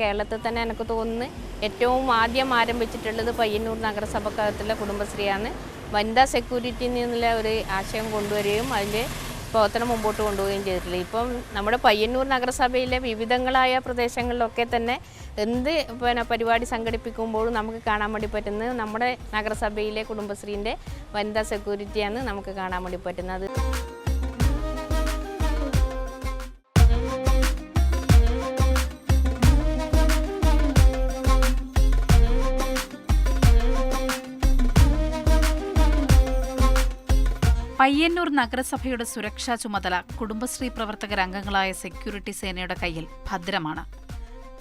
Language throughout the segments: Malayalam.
കേരളത്തിൽ തന്നെ എനിക്ക് തോന്നുന്നു ഏറ്റവും ആദ്യം ആരംഭിച്ചിട്ടുള്ളത് പയ്യന്നൂർ നഗരസഭക്കകത്തുള്ള കുടുംബശ്രീയാണ്. വനിതാ സെക്യൂരിറ്റി എന്നുള്ള ഒരു ആശയം കൊണ്ടുവരികയും അതിന്റെ പ്രവർത്തനം മുമ്പോട്ട് കൊണ്ടുപോവുകയും ചെയ്തിട്ടുള്ളത്. ഇപ്പം നമ്മുടെ പയ്യന്നൂർ നഗരസഭയിലെ വിവിധങ്ങളായ പ്രദേശങ്ങളിലൊക്കെ തന്നെ എന്ത് പിന്നെ പരിപാടി സംഘടിപ്പിക്കുമ്പോഴും നമുക്ക് കാണാൻ വേണ്ടി പറ്റുന്നത് നമ്മുടെ നഗരസഭയിലെ കുടുംബശ്രീന്റെ വനിതാ സെക്യൂരിറ്റിയാണ് നമുക്ക് കാണാൻ വേണ്ടി പറ്റുന്നത്. പയ്യന്നൂർ നഗരസഭയുടെ സുരക്ഷാ ചുമതല കുടുംബശ്രീ പ്രവർത്തകർ അംഗങ്ങളായ സെക്യൂരിറ്റി സേനയുടെ കയ്യിൽ ഭദ്രമാണ്.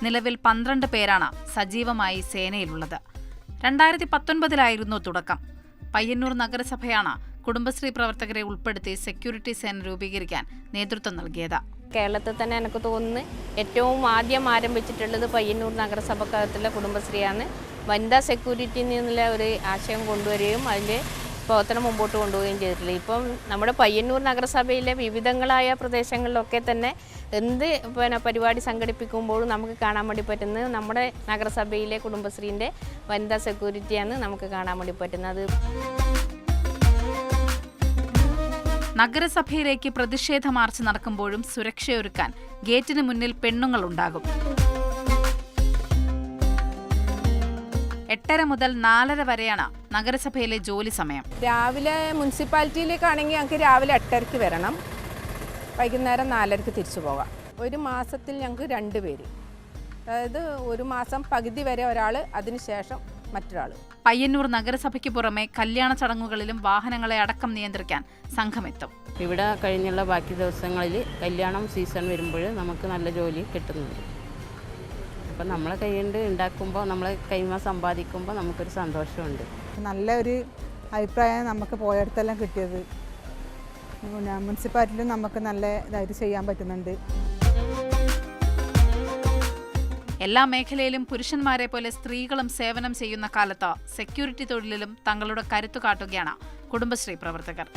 നിലവിൽ പന്ത്രണ്ട് പേരാണ് സജീവമായി സേനയിലുള്ളത്. രണ്ടായിരത്തി പത്തൊൻപതിലായിരുന്നു തുടക്കം. പയ്യന്നൂർ നഗരസഭയാണ് കുടുംബശ്രീ പ്രവർത്തകരെ ഉൾപ്പെടുത്തി സെക്യൂരിറ്റി സേന രൂപീകരിക്കാൻ നേതൃത്വം നൽകിയത്. കേരളത്തിൽ തന്നെ എനിക്ക് തോന്നുന്നു ഏറ്റവും ആദ്യം ആരംഭിച്ചിട്ടുള്ളത് പയ്യന്നൂർ നഗരസഭക്കകത്തുള്ള കുടുംബശ്രീയാണ്. വനിതാ സെക്യൂരിറ്റി എന്നുള്ള ഒരു ആശയം കൊണ്ടുവരികയും അതിന്റെ പ്രവർത്തനം മുമ്പോട്ട് കൊണ്ടുപോവുകയും ചെയ്തിട്ടില്ല. ഇപ്പം നമ്മുടെ പയ്യന്നൂർ നഗരസഭയിലെ വിവിധങ്ങളായ പ്രദേശങ്ങളിലൊക്കെ തന്നെ എന്ത് പിന്നെ പരിപാടി സംഘടിപ്പിക്കുമ്പോഴും നമുക്ക് കാണാൻ വേണ്ടി പറ്റുന്നത് നമ്മുടെ നഗരസഭയിലെ കുടുംബശ്രീന്റെ വനിതാ സെക്യൂരിറ്റിയാണ് നമുക്ക് കാണാൻ വേണ്ടി പറ്റുന്നത്. നഗരസഭയിലേക്ക് പ്രതിഷേധ മാർച്ച് നടക്കുമ്പോഴും സുരക്ഷയൊരുക്കാൻ ഗേറ്റിന് മുന്നിൽ പെണ്ണുങ്ങളുണ്ടാകും. എട്ടര മുതൽ നാലര വരെയാണ് നഗരസഭയിലെ ജോലി സമയം. രാവിലെ മുനിസിപ്പാലിറ്റിയിലേക്കാണെങ്കിൽ ഞങ്ങൾക്ക് രാവിലെ എട്ടരയ്ക്ക് വരണം. വൈകുന്നേരം നാലരയ്ക്ക് തിരിച്ചു പോകാം. ഒരു മാസത്തിൽ ഞങ്ങൾക്ക് രണ്ട് പേര്. അതായത് ഒരു മാസം പകുതി വരെ ഒരാൾ അതിനുശേഷം മറ്റൊരാൾ പയ്യന്നൂർ നഗരസഭയ്ക്ക് പുറമെ കല്യാണ ചടങ്ങുകളിലും വാഹനങ്ങളെ അടക്കം നിയന്ത്രിക്കാൻ സംഘമെത്തും. ഇവിടെ കഴിഞ്ഞുള്ള ബാക്കി ദിവസങ്ങളിൽ കല്യാണം സീസൺ വരുമ്പോൾ നമുക്ക് നല്ല ജോലി കിട്ടുന്നുണ്ട്. അപ്പം നമ്മളെ കൈകൊണ്ട് ഉണ്ടാക്കുമ്പോൾ നമ്മളെ കൈമ സമ്പാദിക്കുമ്പോൾ നമുക്കൊരു സന്തോഷമുണ്ട്. നല്ലൊരു അഭിപ്രായം നമുക്ക് പോയടത്തെല്ലാം കിട്ടിയത്. പിന്നെ മുനിസിപ്പാലിറ്റിയിലും നമുക്ക് നല്ല ഇതായിട്ട് ചെയ്യാൻ പറ്റുന്നുണ്ട്. എല്ലാ മേഖലയിലും പുരുഷന്മാരെ പോലെ സ്ത്രീകളും സേവനം ചെയ്യുന്ന കാലത്ത് സെക്യൂരിറ്റി തൊഴിലിലും തങ്ങളുടെ കരുത്തു കാട്ടുകയാണ് കുടുംബശ്രീ പ്രവർത്തകർ.